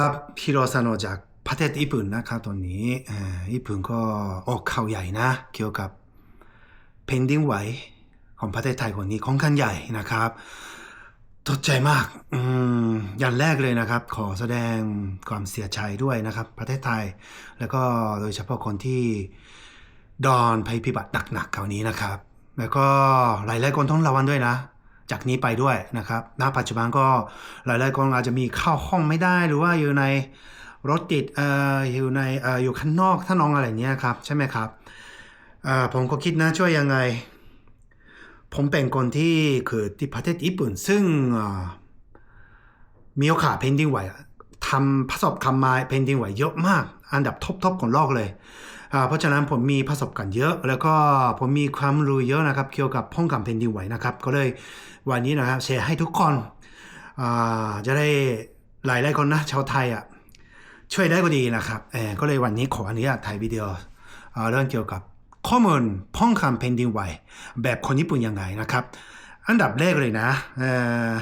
ครับฮิโรซาโนจากประเทศญี่ปุ่นนะครับตอนนี้อ่อญี่ปุ่นก็ออกข่าวใหญ่นะ เกี่ยวกับแผ่นดินไหวของประเทศไทยคนนี้ค่อนข้างใหญ่นะครับตกใจมากอืมอย่างแรกเลยนะครับ ขอแสดงความเสียใจด้วยนะครับ ประเทศไทย แล้วก็โดยเฉพาะคนที่ดอนภัยพิบัติหนักๆคราวนี้นะครับ แล้วก็หลายๆคนต้องระวังด้วยนะ จากนี้ไปด้วยนะครับณปัจจุบันก็หลายๆคนอาจจะมีเข้าห้องไม่ได้หรือว่าอยู่ในรถติดเอ่ออยู่ในเอ่ออยู่ข้างนอกถ้าน้องอะไรเนี้ยครับใช่ไหมครับผมก็คิดนะช่วยยังไง ผมเป็นคนที่คือที่ประเทศญี่ปุ่น ซึ่งมีโอกาสเพนดินไหวทำประสบการณ์มาเพนดินไหวเยอะมาก อันดับท็อปๆของโลกเลย เพราะฉะนั้นผมมีประสบการณ์เยอะ แล้วก็ผมมีความรู้เยอะนะครับ เกี่ยวกับป้องกันแผ่นดินไหวนะครับ ก็เลยวันนี้นะครับแชร์ให้ทุกคนจะได้หลายหลายคนนะชาวไทยอะช่วยได้ก็ดีนะครับเออก็เลยวันนี้ขออนุญาตถ่ายวิดีโอเรื่องเกี่ยวกับข้อมูลป้องกันแผ่นดินไหว แบบคนญี่ปุ่นยังไงนะครับ อันดับแรกเลยนะอ่อ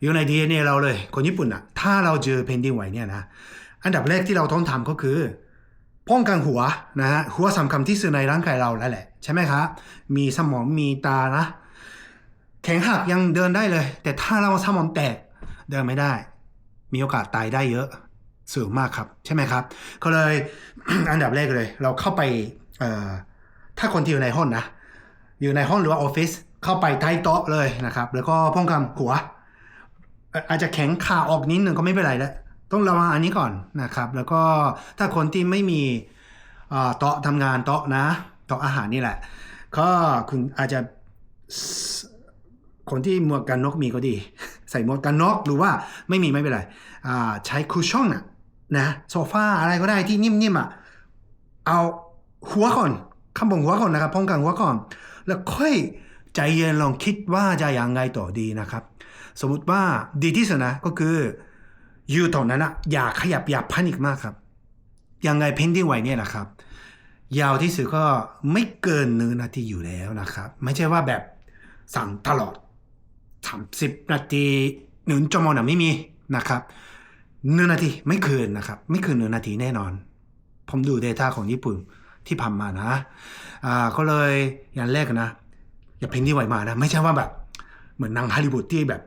อยู่ใน DNA เราเลยคนญี่ปุ่นอะถ้าเราเจอแผ่นดินไหวเนี่ยนะ อันดับแรกที่เราต้องทำก็คือ ป้องกันหัวนะฮะหัวสำคัญที่สุดในร่างกายเราแล้วแหละ ใช่ไหมครับมีสมองมีตานะ แขนหักยังเดินได้เลย แต่ถ้าเราสมองแตกเดินไม่ได้ มีโอกาสตายได้เยอะสูงมากครับ ใช่ไหมครับ ก็เลยอันดับแรกเลย เราเข้าไปเอ่อถ้าคนที่อยู่ในห้องนะอยู่ในห้องหรือว่าออฟฟิศเข้าไปใต้โต๊ะเลยนะครับ แล้วก็ป้องกันหัวเอ่ออาจจะแข็งขาออกนิดนึงก็ไม่เป็นไรแล้ว ต้องระวังอันนี้ก่อนนะครับ แล้วก็ถ้าคนที่ไม่มีเอ่อโต๊ะทำงานโต๊ะนะโต๊ะอาหารนี่แหละ ก็คุณอาจจะคนที่หมวกกันนกมีก็ดี ใส่หมวกกันนกหรือว่าไม่มีไม่เป็นไรใช้คุชชั่นะนะโซฟาอะไรก็ได้ที่นิ่มๆอะเอาหัวก่อนข้างบนหัวก่อนนะครับป้องกันหัวก่อน แล้วค่อยใจเย็นลองคิดว่าจะยังไงต่อดีนะครับ สมมุติว่าดีที่สุดนะก็คือ อยู่ตรงนั้นอะอย่าขยับอย่าพันิกมากครับ ยังไงเพนดิ้งไหวเนี่ยนะครับ ยาวที่สุดก็ไม่เกินหนึ่งนาทีอยู่แล้วนะครับ ไม่ใช่ว่าแบบสั่งตลอดสามสิบนาทีหนึ่งชั่วโมงนะไม่มีนะครับหนึ่งนาทีไม่เกินนะครับ ไม่เกินหนึ่งนาทีแน่นอน ผมดู Data ของญี่ปุ่นที่ผ่านมานะอ่าก็เลยอย่างแรกนะ อย่าเพนที่ไหวมานะ ไม่ใช่ว่าแบบ เหมือนนังฮอลลีวูดที่แบบ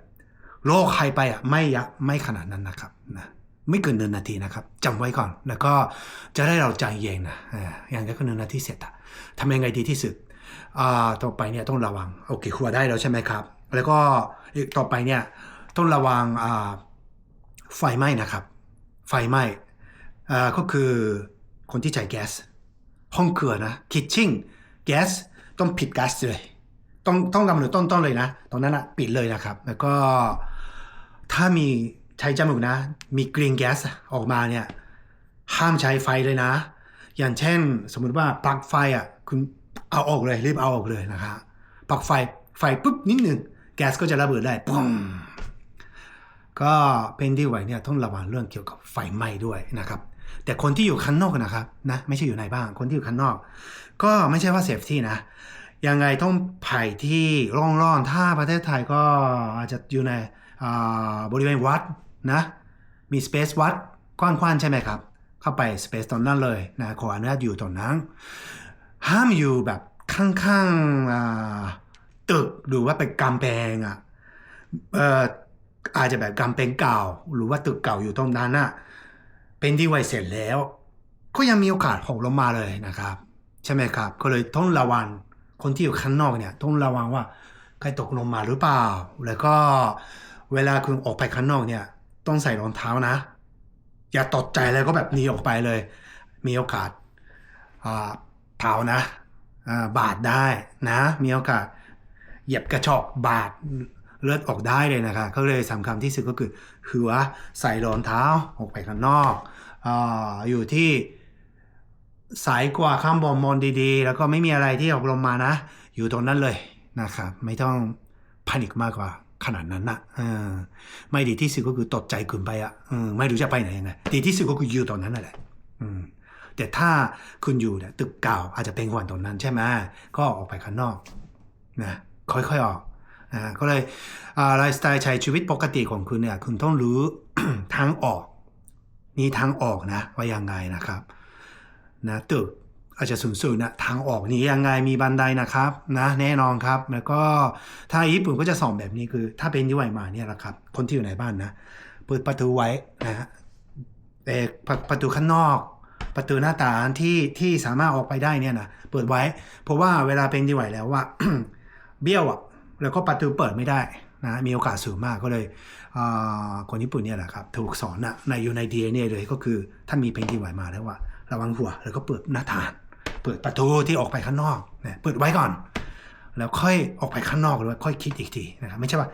โลกใครไปอะไม่ยะไม่ขนาดนั้นนะครับนะไม่เกินหนึ่งนาทีนะครับจำไว้ก่อน แล้วก็จะได้เราใจเย็นนะอย่างนี้ก็หนึ่งนาทีเสร็จอะทำยังไงดีที่สุดอ่าต่อไปเนี่ยต้องระวังโอเคหัวได้แล้วใช่ไหมครับ แล้วก็อต่อไปเนี่ยต้องระวังอ่าไฟไหม้นะครับ ไฟไหม้อ่าก็คือคนที่ใช้แก๊สห้องครัวนะคิทชิ่งแก๊สต้องปิดแก๊สเลย ต้องต้องลำหรือต้นต้นเลยนะ ตรงนั้นอะปิดเลยนะครับ แล้วก็ ถ้ามีใช้จมูกนะ มีกรีนแก๊สออกมาเนี่ย ห้ามใช้ไฟเลยนะ อย่างเช่น สมมุติว่าปลั๊กไฟอะคุณเอาออกเลยรีบเอาออกเลยนะครับปลั๊กไฟไฟปุ๊บนิดหนึ่งแก๊สก็จะระเบิดได้ปุ้มก็เป็นที่ไหวเนี่ยต้องระวังเรื่องเกี่ยวกับไฟไหม้ด้วยนะครับ แต่คนที่อยู่ข้างนอกนะครับนะไม่ใช่อยู่ในบ้านคนที่อยู่ข้างนอก ก็ไม่ใช่ว่าเซฟที่นะยังไงต้องไผ่ที่ร่องๆถ้าประเทศไทยก็อาจจะอยู่ในอ่า บริเวณวัดนะมีสเปซวัดกว้างๆใช่ไหมครับ เข้าไปสเปซตรงนั้นเลยนะขออนุญาตอยู่ตรงนั้น ห้ามอยู่แบบข้างๆตึกหรือว่าเป็นกำแพงอะเอ่ออาจจะแบบกำแพงเก่า หรือว่าตึกเก่าอยู่ตรงนั้นอะเป็นที่ไวเสร็จแล้ว ก็ยังมีโอกาสหกลงมาเลยนะครับ ใช่ไหมครับ ก็เลยต้องระวังคนที่อยู่ข้างนอกเนี่ยต้องระวังว่าใครตกลงมาหรือเปล่า แล้วก็ เวลาคุณออกไปข้างนอกเนี่ย ต้องใส่รองเท้านะ อย่าตกใจแล้วก็แบบหนีออกไปเลย มีโอกาสอ่าเท้านะบาดได้นะ มีโอกาสเหยียบกระชอกบาดเลือดออกได้เลยนะครับก็เลยสำคัญที่สุดก็คือหัวใส่รองเท้าออกไปข้างนอกออยู่ที่สายกว่าข้างบนมมองดีๆ แล้วก็ไม่มีอะไรที่ออกลงมานะ อยู่ตรงนั้นเลยนะครับไม่ต้องพนิกมากกว่า ขนาดนั้นนะอไม่ดีที่สุดก็คือตกใจเกินไปอะออไม่รู้จะไปไหนยังไงดีที่สุดก็คืออยู่ตรงนั้นนั่นแหละแต่ถ้าคุณอยู่เนี่ยตึกเก่าอาจจะเป็นห่วงตรงนั้นใช่ไหมก็ออกไปข้างนอกนะค่อยๆออกอ่าก็เลยไลฟ์สไตล์ใช้ชีวิตปกติของคุณเนี่ยคุณต้องรู้ทางออกมีทางออกนะว่ายังไงนะครับนะตึก อาจจะสูงสุดนะทางออกนี้ยังไงมีบันไดนะครับนะแน่นอนครับแล้วก็ถ้าญี่ปุ่นก็จะสอนแบบนี้คือ ถ้าเป็นยี่ไวมาเนี่ยแหละครับ คนที่อยู่ในบ้านนะเปิดประตูไว้นะฮะแต่ประประตูข้างนอก ประตูหน้าต่างที่ที่สามารถออกไปได้เนี่ยนะเปิดไว้ เพราะว่าเวลาเป็นยี่ไวแล้วว่าเบี้ยวอะแล้วก็ประตูเปิดไม่ได้นะมีโอกาสสูงมากก็เลยอ่าคนญี่ปุ่นเนี่ยแหละครับถูกสอนนะในอยู่ใน DNA เลยก็คือถ้ามีเพลงที่ไหวมาแล้วว่าระวังหัวแล้วก็เปิดหน้าต่าง เปิดประตูที่ออกไปข้างนอกนะเปิดไว้ก่อน แล้วค่อยออกไปข้างนอกหรือค่อยคิดอีกทีนะครับไม่ใช่ว่า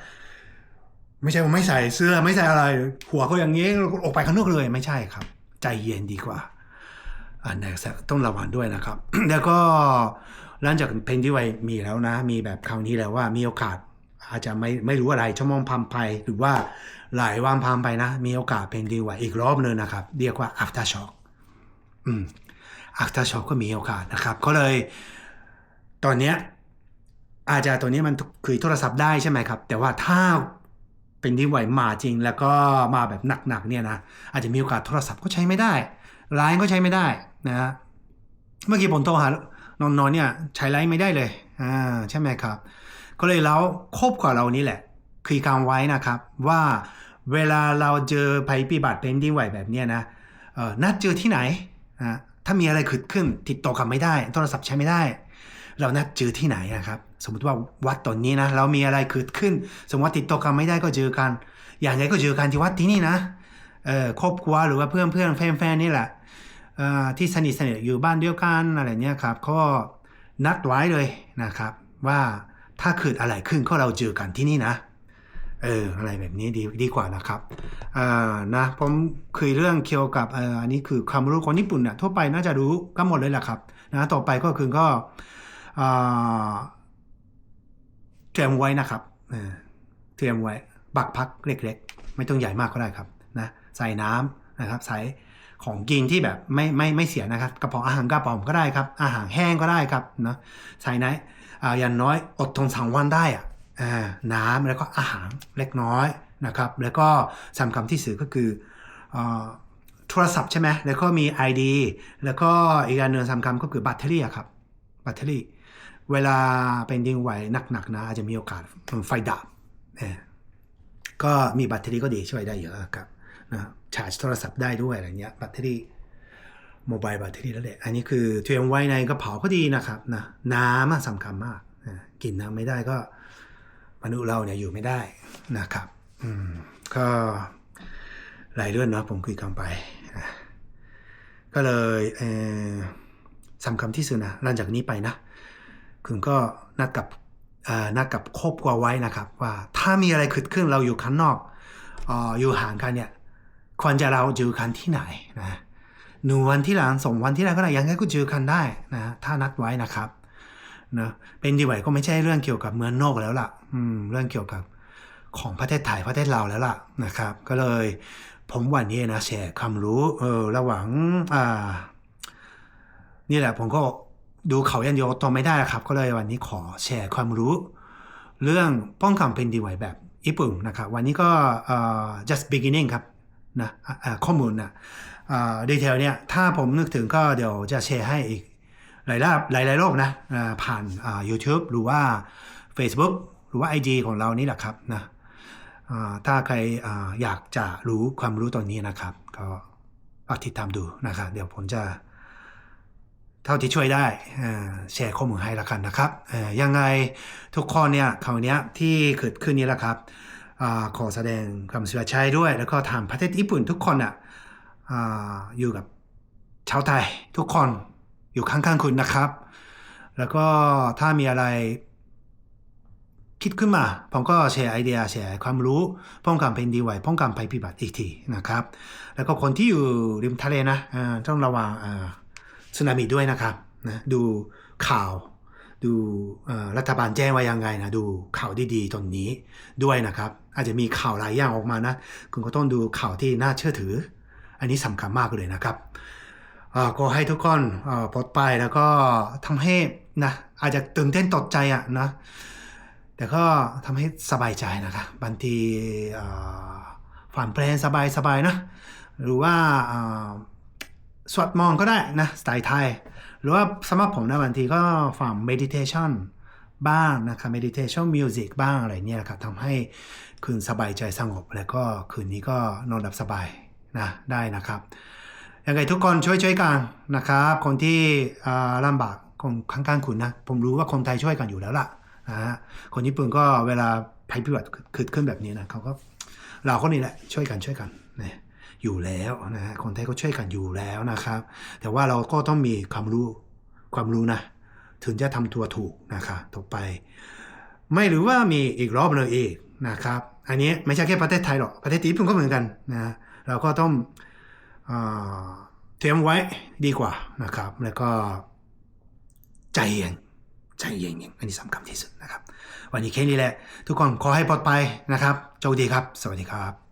ไม่ใช่ว่าไม่ใส่เสื้อไม่ใส่อะไร หัวก็อย่างนี้ออกไปข้างนอกเลยไม่ใช่ครับ ใจเย็นดีกว่าอันนี้ต้องระวังด้วยนะครับ แล้วก็หลังจากเพลงที่ไวมีแล้วนะ มีแบบคราวนี้แล้วว่ามีโอกาสอาจจะไม่ไม่รู้อะไรชั่วโมงพัมไปหรือว่าหลายวันพัมไปนะ มีโอกาสเพลงดีไวอีกรอบนึงนะครับ เรียกว่า after shock อืม after shock ก็มีโอกาสนะครับก็เลยตอนเนี้ยอาจจะตัวนี้มันคือโทรศัพท์ได้ใช่ไหมครับ แต่ว่าถ้าเป็นที่ไหวมาจริง แล้วก็มาแบบหนักๆเนี่ยนะอาจจะมีโอกาสโทรศัพท์ก็ใช้ไม่ได้ไลน์ก็ใช้ไม่ได้นะฮะเมื่อกี้ผมโทรหานอนๆเนี่ยใช้ไลน์ไม่ได้เลยอ่าใช่ไหมครับ ก็เลยแล้วครบกว่าเรานี่แหละคือการไว้นะครับว่าเวลาเราเจอภัยพิบัติเป็นที่ไหวแบบเนี้ยนะเออนัดเจอที่ไหนนะ ถ้ามีอะไรเกิดขึ้น ติดต่อกันไม่ได้ โทรศัพท์ใช้ไม่ได้ เรานัดเจอที่ไหนนะครับ สมมติว่าวัดตอนนี้นะเรามีอะไรเกิดขึ้น สมมติว่าติดต่อกันไม่ได้ก็เจอกัน อย่างไรก็เจอกันที่วัดที่นี่นะเอ่อครอบครัวหรือว่าเพื่อนเพื่อนแฟนแฟนๆนี่แหละเอ่อที่สนิทสนิทอยู่บ้านเดียวกันอะไรเนี้ยครับก็นัดไว้เลยนะครับ ว่าถ้าเกิดอะไรขึ้นก็เราเจอกันที่นี่นะ เอออะไรแบบนี้ดีดีกว่านะครับอ่านะผมคุยเรื่องเกี่ยวกับเอ่ออันนี้คือความรู้คนญี่ปุ่นเนี่ยทั่วไปน่าจะรู้กันหมดเลยแหละครับนะต่อไปก็คือก็อ่าเตรียมไว้นะครับเออเตรียมไว้บักพักเล็กๆ ไม่ต้องใหญ่มากก็ได้ครับนะใส่น้ำนะครับใส่ของกินที่แบบไม่ไม่ไม่เสียนะครับ กระเพาะอาหารกระป๋องก็ได้ครับ อาหารแห้งก็ได้ครับนะใส่ไหนอ่าอย่างน้อยอดทนสองวันได้อะอ่า น้ำแล้วก็อาหารเล็กน้อยนะครับ แล้วก็สำคัญที่สุดก็คืออโทรศัพท์ใช่ไหมแล้วก็มี ID แล้วก็อีกอันหนึ่งสำคัญก็คือแบตเตอรี่ครับแบตเตอรี่ เวลาเป็นดินไหวหนักๆนะอาจจะมีโอกาสไฟดับก็มีแบตเตอรี่ก็ดีช่วยได้เยอะครับนะชาร์จโทรศัพท์ได้ด้วยอะไรเงี้ยแบตเตอรี่โมบายแบตเตอรี่แล้วแหละอันนี้คือเตรียมไว้ในกระเป๋าก็ดีนะครับนะน้ำสำคัญมากนะกินน้ำไม่ได้ก็ มนุษย์เราเนี่ยอยู่ไม่ได้นะครับ อืม ก็หลายเรื่องเนาะผมคุยกันไป ก็เลยเออสำคัญที่สุดนะหลังจากนี้ไปนะคุณก็นัดกับนัดกับครอบครัวไว้นะครับ ว่าถ้ามีอะไรเกิดขึ้นเราอยู่ข้างนอกอ่ออยู่ห่างกันเนี่ยควรจะเราเจอกันที่ไหนนะหนึ่งวันที่หลังสองวันที่หลังก็ได้ยังไงก็เจอกันได้นะถ้านัดไว้นะครับ นะเป็นดีไหวก็ไม่ใช่เรื่องเกี่ยวกับเมืองนอกแล้วล่ะ อืม เรื่องเกี่ยวกับของประเทศไทยประเทศเราแล้วล่ะนะครับ ก็เลยผมวันนี้นะแชร์ความรู้เออระหว่างอ่า นี่แหละผมก็ดูเขายันโยตัวไม่ได้ครับ ก็เลยวันนี้ขอแชร์ความรู้ เรื่องป้องกันเป็นดีไหวแบบญี่ปุ่นนะครับ วันนี้ก็เอ่อ just beginning ครับนะข้อมูลนะอ่าดีเทลเนี่ยถ้าผมนึกถึงก็เดี๋ยวจะแชร์ให้อีก หลายรอบหลายหลายๆโลกนะผ่านอ่า YouTube หรือว่า Facebook หรือว่า IG ของเรานี่แหละครับนะถ้าใครอยากจะรู้ความรู้ตอนนี้นะครับ ก็ฝากติดตามดูนะครับเดี๋ยวผมจะ เท่าที่ช่วยได้แชร์ข้อมูลให้ละกันนะครับยังไงทุกคนเนี่ยคราวนี้ที่เกิดขึ้นนี้แหละครับอขอแสดงความเสียใจด้วย แล้วก็ทางประเทศญี่ปุ่นทุกคนอะอยู่กับชาวไทยทุกคน อยู่ข้างๆคุณนะครับ แล้วก็ถ้ามีอะไรคิดขึ้นมา ผมก็แชร์ไอเดียแชร์ความรู้ ป้องกันเป็นดีไว้ป้องกันภัยพิบัติอีกทีนะครับ แล้วก็คนที่อยู่ริมทะเลนะต้องระวังสึนามิด้วยนะครับนะดูข่าว ดูรัฐบาลแจ้งว่ายังไงนะดูข่าวดีๆตรงนี้ด้วยนะครับ อาจจะมีข่าวหลายอย่างออกมานะ คุณก็ต้องดูข่าวที่น่าเชื่อถือ อันนี้สำคัญมากเลยนะครับ ก็ให้ทุกคนปลอดภัยแล้วก็ทำให้นะอาจจะตื่นเต้นตกใจอะนะแต่ก็ทำให้สบายใจนะครับางทีฝันเพลนสบายๆนะหรือว่าสวดมนต์ก็ได้นะสไตล์ไทย หรือว่าสำหรับผมนะบางทีก็ฟัง meditation บ้างนะครับ meditation music บ้างอะไรเนี่ยนะครับทำให้คืนสบายใจสงบ แล้วก็คืนนี้ก็นอนหลับสบายนะได้นะครับ ยังไงทุกคนช่วยช่วยๆกันนะครับ คนที่ลำบากคนข้างๆคุณนะ ผมรู้ว่าคนไทยช่วยกันอยู่แล้วล่ะนะฮะคนญี่ปุ่นก็เวลาภัยพิบัติเกิดขึ้นแบบนี้นะเขาก็เราก็นี่แหละช่วยกันช่วยกันนะอยู่แล้วนะฮะคนไทยก็ช่วยกันอยู่แล้วนะครับ แต่ว่าเราก็ต้องมีความรู้ความรู้นะ ถึงจะทำตัวถูกนะครับต่อไป ไม่หรือว่ามีอีกรอบหนึงอีกนะครับ อันนี้ไม่ใช่แค่ประเทศไทยหรอกประเทศญี่ปุ่นก็เหมือนกันนะเราก็ต้อง เตรียมไว้ดีกว่านะครับ แล้วก็ใจเย็นใจเย็นๆอันนี้สำคัญที่สุดนะครับ วันนี้แค่นี้แหละ ทุกคนขอให้ปลอดภัยนะครับโชคดีครับ สวัสดีครับ